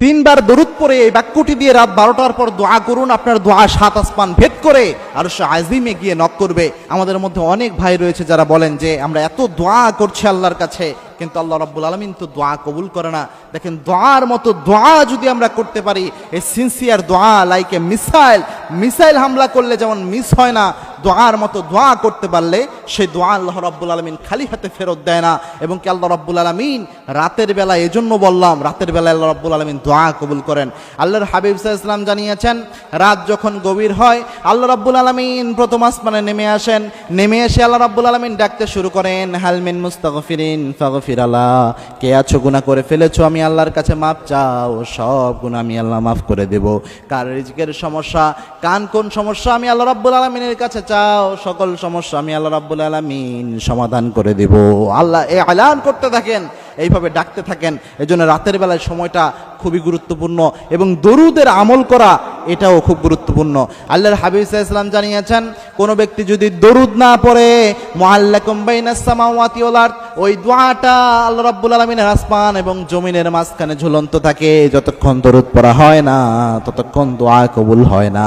তিনবার দরুদ পরে এই বাক্যটি দিয়ে রাত বারোটার পর দোয়া করুন, আপনার দোয়া সাত আসমান ভেদ করে আর সে আজিমে গিয়ে নক করবে। আমাদের মধ্যে অনেক ভাই রয়েছে যারা বলেন যে, আমরা এত দোয়া করছি আল্লাহর কাছে, কিন্তু আল্লাহ রাব্বুল আলমিন তো দোয়া কবুল করে না। দেখেন, দোয়ার মতো দোয়া যদি আমরা করতে পারি, এই সিনসিয়ার দোয়া লাইক এ মিসাইল মিসাইল হামলা করলে যেমন মিস হয় না দোয়ার মতো দোয়া করতে পারলে সেই দোয়া আল্লাহ রাব্বুল আলমিন খালি হাতে ফেরত দেয় না। এবং কি আল্লাহ রাব্বুল আলমিন রাতের বেলা এজন্য বললাম, রাতের বেলা আল্লাহ রাব্বুল আলমিন দোয়া কবুল করেন। আল্লাহর হাবিব ইসলাম জানিয়েছেন, রাত যখন গভীর হয়, আল্লাহ রাব্বুল আলমিন প্রথম আসমানে নেমে আসেন। নেমে এসে আল্লাহ রাব্বুল আলমিন ডাকতে শুরু করেন হালমিন মুস্তাগফিরিন ফাগফির আল্লাহ। কে আছো গুনাহ করে ফেলেছো, আমি আল্লাহর কাছে মাপ চাও, সব গুনাহ আমি আল্লাহ মাফ করে দেব। কার রিজিকের সমস্যা কান কোন সমস্যা, আমি আল্লাহ রাব্বুল আলমিনের কাছে চাও, সকল সমস্যা আমি আল্লাহ রাব্বুল আলমিন সমাধান করে দেব। আল্লাহ এ আলান করতে থাকেন, এইভাবে ডাকতে থাকেন এই জন্য রাতের বেলায় সময়টা খুবই গুরুত্বপূর্ণ এবং দরুদের আমল করা এটাও খুব গুরুত্বপূর্ণ। আল্লাহর হাবিব ইসলাম জানিয়েছেন, কোনো ব্যক্তি যদি দরুদ না পড়ে মোহাল্লা বাইনাস সামাওয়াতি ওয়াল আরদ ওই দোয়াটা আল্লাহ রাব্বুল আলামিনের আসমান এবং জমিনের মাঝখানে ঝুলন্ত থাকে, যতক্ষণ দরুদ পড়া হয় না, ততক্ষণ দোয়া কবুল হয় না।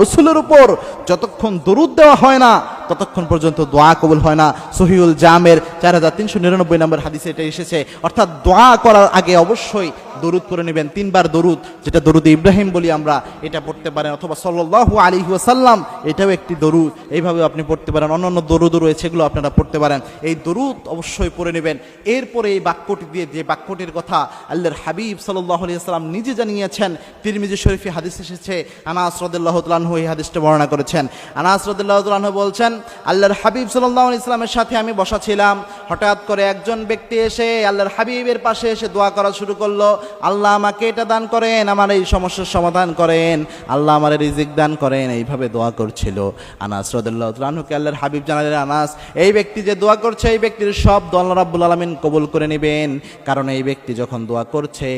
রসুলের উপর যতক্ষণ দরুদ দেওয়া হয় না, ততক্ষণ পর্যন্ত দোয়া কবুল হয় না। সহিউল জামের চার হাজার তিনশো নিরানব্বই নম্বর হাদিসে এটা এসেছে। অর্থাৎ দোয়া করার আগে অবশ্যই দরুদ করে নেবেন, তিনবার দরুদ, যেটা দরুদ ইব্রাহিম বলি আমরা, এটা পড়তে পারেন। অথবা সাল্লাল্লাহু আলাইহি ওয়াসাল্লাম, এটাও একটি দরুদ। এইভাবে আপনি পড়তে পারেন। অন্যান্য দরুদও রয়েছে, এগুলো আপনারা পড়তে পারেন। এই দরুদ অবশ্যই পড়ে নেবেন। এরপরে এই বাক্যটি দিয়ে যে বাক্যটির কথা আল্লাহর হাবিব সাল্লাল্লাহু আলাইহি ওয়াসাল্লাম নিজে জানিয়েছেন, তিরমিজি শরীফে হাদিস এসেছে, আনাস রাদিয়াল্লাহু তাআলাহু এই হাদিসটা বর্ণনা করেছেন। আনাস রাদিয়াল্লাহু তাআলাহু বলছেন, আল্লাহর হাবিব সাল্লাল্লাহু আলাইহি ওয়াসাল্লামের সাথে আমি বসা ছিলাম। হঠাৎ করে একজন ব্যক্তি এসে আল্লাহর হাবিবের পাশে এসে দোয়া করা শুরু করল। আল্লাহ আমাকে এটা দান করেন, আমার এই সমস্যার সমাধান করেন। আল্লাহ আমার রিজিক দান করেন, এইভাবে দোয়া করছিল। আনাস রদুল্লাহ তালুকে আল্লাহর হাবিব জানালেন, আনাস, এই ব্যক্তি যে দোয়া করছে, এই ব্যক্তির সব আল্লাহ রাব্বুল আলমিন কবুল করে নেবেন। কারণ এই ব্যক্তি যখন দোয়া করছে,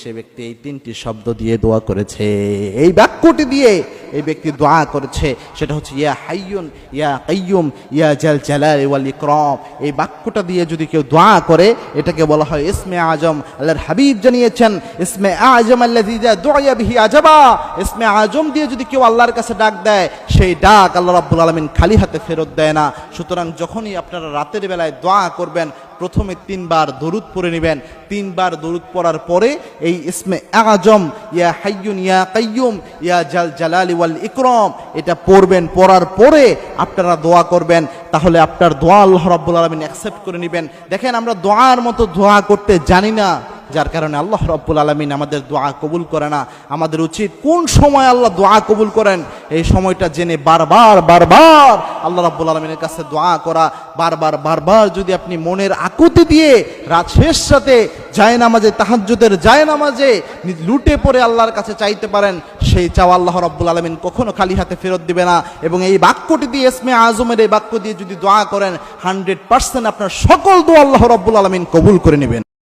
সে ব্যক্তি এই তিনটি শব্দ দিয়ে দোয়া করেছে। এই বাক্যটি দিয়ে এই ব্যক্তি দোয়া করেছে, সেটা হচ্ছে, ইয়া হাইয়ুন, ইয়া কাইয়ুম, ইয়া জাল জালাল ওয়াল ইকরাম। এই বাক্যটা দিয়ে যদি কেউ দোয়া করে, এটাকে বলা হয়, ইসমে আজম, আল্লাহর হাবিব জানিয়েছেন, ইসমে আজম আল্লাযী যা দুআয়া বিহি আজাবা। ইসমে আজম দিয়ে যদি কেউ আল্লাহর কাছে ডাক দেয়, সেই ডাক আল্লাহ রাব্বুল আলামিন খালি হাতে ফেরত দেয় না। সুতরাং যখনই আপনারা রাতের বেলায় দোয়া করবেন প্রথমে তিনবার দরুদ পড়ে নেবেন। তিনবার দরুদ পড়ার পরে এই ইসমে আজম, ইয়া হাইয়ুন, ইয়া কাইয়ুম, ইয়া জাল জালালি ওয়াল ইকরম, এটা পড়বেন, পড়ার পরে আপনারা দোয়া করবেন। তাহলে আপনার দোয়া আল্লাহ রাব্বুল আলমিন অ্যাকসেপ্ট করে নেবেন। দেখেন আমরা দোয়ার মতো দোয়া করতে জানি না। যার কারণে আল্লাহ রব্বুল আলমিন আমাদের দোয়া কবুল করে না। আমাদের উচিত কোন সময় আল্লাহ দোয়া কবুল করেন? এই সময়টা জেনে বারবার বারবার আল্লাহ রাব্বুল আলমিনের কাছে দোয়া করা। বারবার বারবার যদি আপনি মনের আকুতি দিয়ে রাত শেষ রাতে যায় নামাজে তাহাজ্জুদের যায় নামাজে লুটে পড়ে আল্লাহর কাছে চাইতে পারেন, সেই চাওয়া আল্লাহ রব্বুল আলমিন কখনো খালি হাতে ফেরত দিবে না। এবং এই বাক্যটি দিয়ে এসমে আজমের এই বাক্য দিয়ে যদি দোয়া করেন হান্ড্রেড পার্সেন্ট আপনার সকল দোয়া আল্লাহ রব্বুল আলমিন কবুল করে নেবেন।